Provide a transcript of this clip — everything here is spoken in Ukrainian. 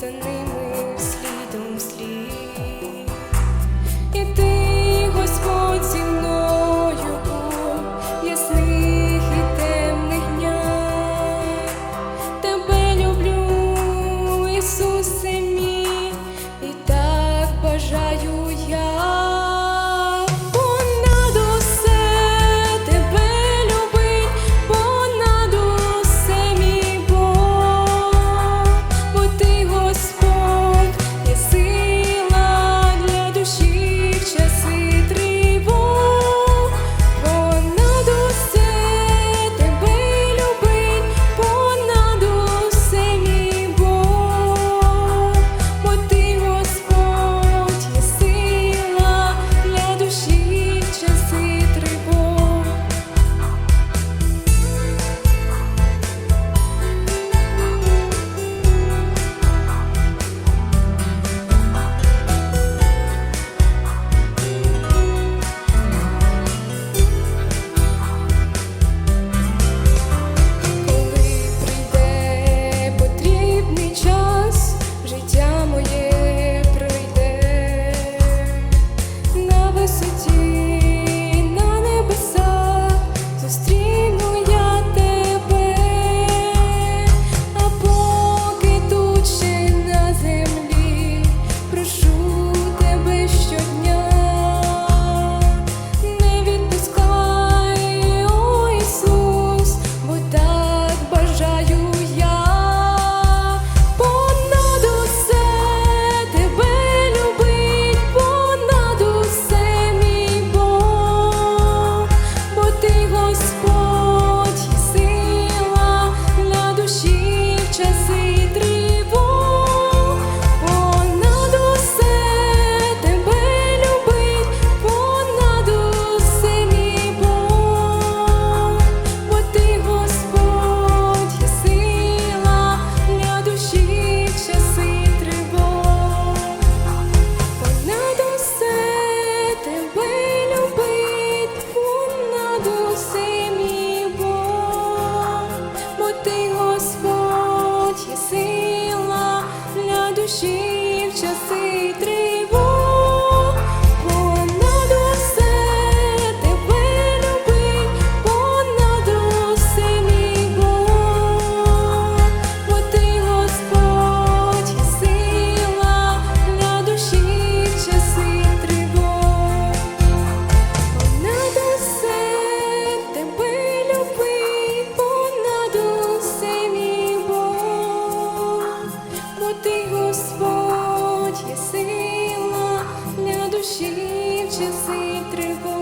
за ними слідом слід, і ти, Господь, зі мною у ясних і темних днях, тебе люблю, Ісусе. висоті. душі в часи тривоги.